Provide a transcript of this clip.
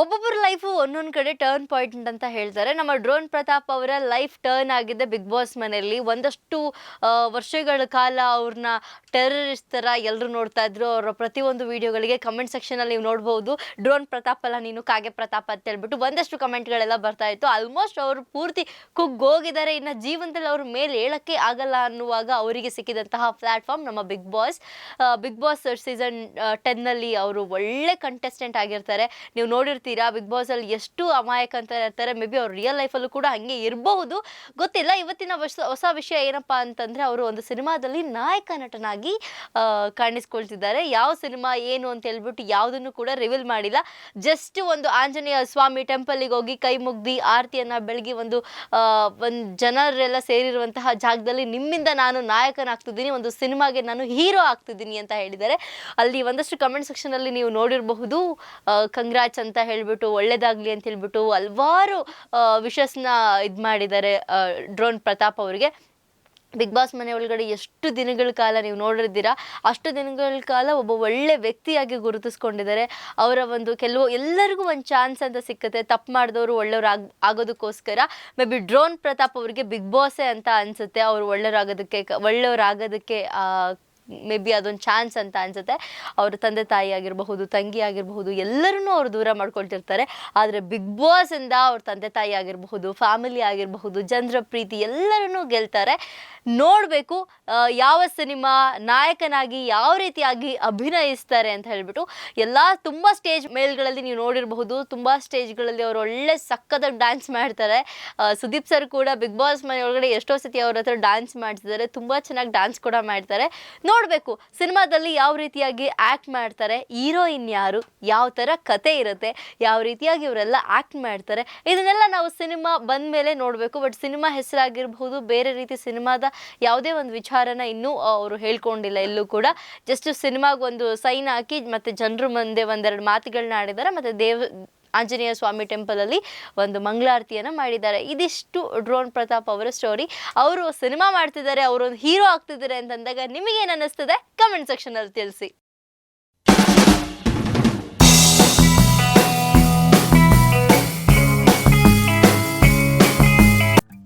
ಒಂದೊಂದು ಕಡೆ turn point ಅಂತ ಹೇಳ್ತಾರೆ. ನಮ್ಮ ಡ್ರೋನ್ ಪ್ರತಾಪ್ ಅವರ ಲೈಫ್ ಟರ್ನ್ ಆಗಿದೆ ಬಿಗ್ ಬಾಸ್ ಮನೆಯಲ್ಲಿ. ಒಂದಷ್ಟು ವರ್ಷಗಳ ಕಾಲ ಅವ್ರನ್ನ ಟೆರರಿಸ್ಟ್ ಥರ ಎಲ್ಲರೂ ನೋಡ್ತಾ ಇದ್ರು. ಅವರ ಪ್ರತಿಯೊಂದು ವಿಡಿಯೋಗಳಿಗೆ ಕಮೆಂಟ್ ಸೆಕ್ಷನಲ್ಲಿ ನೀವು ನೋಡ್ಬೋದು. ಡ್ರೋನ್ ಪ್ರತಾಪ್ ಅಲ್ಲ, ನೀನು ಕಾಗೆ ಪ್ರತಾಪ್ ಅಂತ ಹೇಳ್ಬಿಟ್ಟು ಒಂದಷ್ಟು ಕಮೆಂಟ್ಗಳೆಲ್ಲ ಬರ್ತಾ ಇತ್ತು. ಆಲ್ಮೋಸ್ಟ್ ಅವರು ಪೂರ್ತಿ ಕುಗ್ಗೋಗಿದ್ದಾರೆ ಇನ್ನು ಜೀವನದಲ್ಲಿ ಅವ್ರ ಮೇಲೆ ಹೇಳೋಕ್ಕೆ ಆಗಲ್ಲ ಅನ್ನುವಾಗ ಅವರಿಗೆ ಸಿಕ್ಕಿದಂತಹ ಪ್ಲಾಟ್ಫಾರ್ಮ್ ನಮ್ಮ big boss big boss season ಟೆನ್ನಲ್ಲಿ ಅವರು ಒಳ್ಳೆ ಕಂಟೆಸ್ಟೆಂಟ್ ಆಗಿರ್ತಾರೆ. ನೀವು ನೋಡಿರ್ತೀರಾ ಬಿಗ್ ಅಲ್ಲಿ ಎಷ್ಟು ಅಮಾಯಕ ಅಂತ ಇರ್ತಾರೆ ಮೇ ಬಿ ಅವ್ರು ರಿಯಲ್ ಲೈಫಲ್ಲೂ ಕೂಡ ಹಂಗೆ ಇರಬಹುದು ಗೊತ್ತಿಲ್ಲ, ಇವತ್ತಿನ ಹೊಸ ವಿಷಯ ಏನಪ್ಪ ಅಂತಂದ್ರೆ ಅವರು ಒಂದು ಸಿನಿಮಾದಲ್ಲಿ ನಾಯಕ ನಟನಾಗಿ ಕಾಣಿಸ್ಕೊಳ್ತಿದ್ದಾರೆ. ಯಾವ ಸಿನಿಮಾ, ಏನು ಅಂತ ಹೇಳ್ಬಿಟ್ಟು ಯಾವುದನ್ನು ಕೂಡ ರಿವೀಲ್ ಮಾಡಿಲ್ಲ. ಜಸ್ಟ್ ಒಂದು ಆಂಜನೇಯ ಸ್ವಾಮಿ ಟೆಂಪಲಿಗೆ ಹೋಗಿ ಕೈ ಮುಗ್ದಿ, ಆರತಿಯನ್ನ ಬೆಳಗಿ ಒಂದು ಒಂದು ಜನರೆಲ್ಲ ಸೇರಿರುವಂತಹ ಜಾಗದಲ್ಲಿ ನಿಮ್ಮಿಂದ ನಾನು ನಾಯಕನಾಗ್ತಿದ್ದೀನಿ, ಒಂದು ಸಿನಿಮಾಗೆ ನಾನು ಹೀರೋ ಆಗ್ತಿದ್ದೀನಿ ಅಂತ ಹೇಳಿದ್ದಾರೆ. ಅಲ್ಲಿ ಒಂದಷ್ಟು ಕಮೆಂಟ್ ಸೆಕ್ಷನ್ ಅಲ್ಲಿ ನೀವು ನೋಡಿರಬಹುದು. ಕಂಗ್ರಾಚ್ ಅಂತ ಹೇಳ್ಬಿಟ್ಟು, ಒಳ್ಳೇದಾಗ್ಲಿ ಅಂತ ಹೇಳ್ಬಿಟ್ಟು ಹಲ್ವಾರು ವಿಷಸ್ನ ಇದು ಮಾಡಿದ್ದಾರೆ ಡ್ರೋನ್ ಪ್ರತಾಪ್ ಅವರಿಗೆ. ಬಿಗ್ ಬಾಸ್ ಮನೆ ಒಳಗಡೆ ಎಷ್ಟು ದಿನಗಳ ಕಾಲ ನೀವು ನೋಡಿರ್ತೀರಾ, ಅಷ್ಟು ದಿನಗಳ ಕಾಲ ಒಬ್ಬ ಒಳ್ಳೆ ವ್ಯಕ್ತಿಯಾಗಿ ಗುರುತಿಸ್ಕೊಂಡಿದ್ದಾರೆ. ಅವರ ಒಂದು ಕೆಲವು, ಎಲ್ಲರಿಗೂ ಒಂದು ಚಾನ್ಸ್ ಅಂತ ಸಿಕ್ಕತ್ತೆ. ತಪ್ಪು ಮಾಡಿದವರು ಒಳ್ಳೆಯವ್ರು ಆಗ, ಆಗೋದಕ್ಕೋಸ್ಕರ, ಮೇ ಬಿ ಡ್ರೋನ್ ಪ್ರತಾಪ್ ಅವರಿಗೆ ಬಿಗ್ ಬಾಸೇ ಅಂತ ಅನಿಸುತ್ತೆ. ಅವರು ಒಳ್ಳೆಯವ್ರಾಗೋದಕ್ಕೆ ಒಳ್ಳೆಯವ್ರಾಗೋದಕ್ಕೆ ಮೇ ಬಿ ಅದೊಂದು ಚಾನ್ಸ್ ಅಂತ ಅನ್ಸುತ್ತೆ. ಅವ್ರ ತಂದೆ ತಾಯಿ ಆಗಿರಬಹುದು, ತಂಗಿ ಆಗಿರಬಹುದು, ಎಲ್ಲರನ್ನೂ ಅವ್ರು ದೂರ ಮಾಡ್ಕೊಳ್ತಿರ್ತಾರೆ. ಆದರೆ ಬಿಗ್ ಬಾಸಿಂದ ಅವ್ರ ತಂದೆ ತಾಯಿ ಆಗಿರಬಹುದು ಫ್ಯಾಮಿಲಿ ಆಗಿರಬಹುದು ಜನರ ಪ್ರೀತಿ ಎಲ್ಲರನ್ನೂ ಗೆಲ್ತಾರೆ. ನೋಡಬೇಕು ಯಾವ ಸಿನಿಮಾ ನಾಯಕನಾಗಿ, ಯಾವ ರೀತಿಯಾಗಿ ಅಭಿನಯಿಸ್ತಾರೆ ಅಂತ ಹೇಳ್ಬಿಟ್ಟು ಎಲ್ಲ ತುಂಬ ಸ್ಟೇಜ್ ಮೇಲ್ಗಳಲ್ಲಿ ನೀವು ನೋಡಿರಬಹುದು. ತುಂಬ ಸ್ಟೇಜ್ಗಳಲ್ಲಿ ಅವರು ಒಳ್ಳೆ ಸಕ್ಕತ್ತಾಗಿ ಡ್ಯಾನ್ಸ್ ಮಾಡ್ತಾರೆ. ಸುದೀಪ್ ಸರ್ ಕೂಡ ಬಿಗ್ ಬಾಸ್ ಮನೆಯೊಳಗಡೆ ಎಷ್ಟೋ ಸತಿ ಅವ್ರ ಹತ್ರ ಡ್ಯಾನ್ಸ್ ಮಾಡ್ತಿದ್ದಾರೆ. ತುಂಬ ಚೆನ್ನಾಗಿ ಡ್ಯಾನ್ಸ್ ಕೂಡ ಮಾಡ್ತಾರೆ. ನೋಡಬೇಕು. ಸಿನಿಮಾದಲ್ಲಿ ಯಾವ ರೀತಿಯಾಗಿ ಆ್ಯಕ್ಟ್ ಮಾಡ್ತಾರೆ ಹೀರೋಯಿನ್ ಯಾರು, ಯಾವ ಥರ ಕತೆ ಇರುತ್ತೆ, ಯಾವ ರೀತಿಯಾಗಿ ಇವರೆಲ್ಲ ಆ್ಯಕ್ಟ್ ಮಾಡ್ತಾರೆ, ಇದನ್ನೆಲ್ಲ ನಾವು ಸಿನಿಮಾ ಬಂದ ಮೇಲೆ ನೋಡಬೇಕು. ಬಟ್ ಸಿನಿಮಾ ಹೆಸರಾಗಿರ್ಬಹುದು, ಬೇರೆ ರೀತಿ ಸಿನಿಮಾದ ಯಾವುದೇ ಒಂದು ವಿಚಾರನ ಇನ್ನೂ ಅವರು ಹೇಳ್ಕೊಂಡಿಲ್ಲ ಎಲ್ಲೂ ಕೂಡ. ಜಸ್ಟ್ ಸಿನಿಮಾಗೆ ಒಂದು ಸೈನ್ ಹಾಕಿ ಮತ್ತು ಜನರು ಮುಂದೆ ಒಂದೆರಡು ಮಾತುಗಳನ್ನ ಆಡಿದ್ದಾರೆ, ಮತ್ತು ದೇವ್ ಆಂಜನೇಯ ಸ್ವಾಮಿ ಟೆಂಪಲಲ್ಲಿ ಒಂದು ಮಂಗಳಾರತಿಯನ್ನು ಮಾಡಿದ್ದಾರೆ. ಇದಿಷ್ಟು ಡ್ರೋನ್ ಪ್ರತಾಪ್ ಅವರ ಸ್ಟೋರಿ ಅವರು ಸಿನಿಮಾ ಮಾಡ್ತಿದ್ದಾರೆ ಅವರು ಒಂದು ಹೀರೋ ಆಗ್ತಿದ್ದಾರೆ ಅಂತಂದಾಗ ನಿಮಗೇನು ಅನ್ನಿಸ್ತದೆ? ಕಮೆಂಟ್ ಸೆಕ್ಷನಲ್ಲಿ ತಿಳಿಸಿ.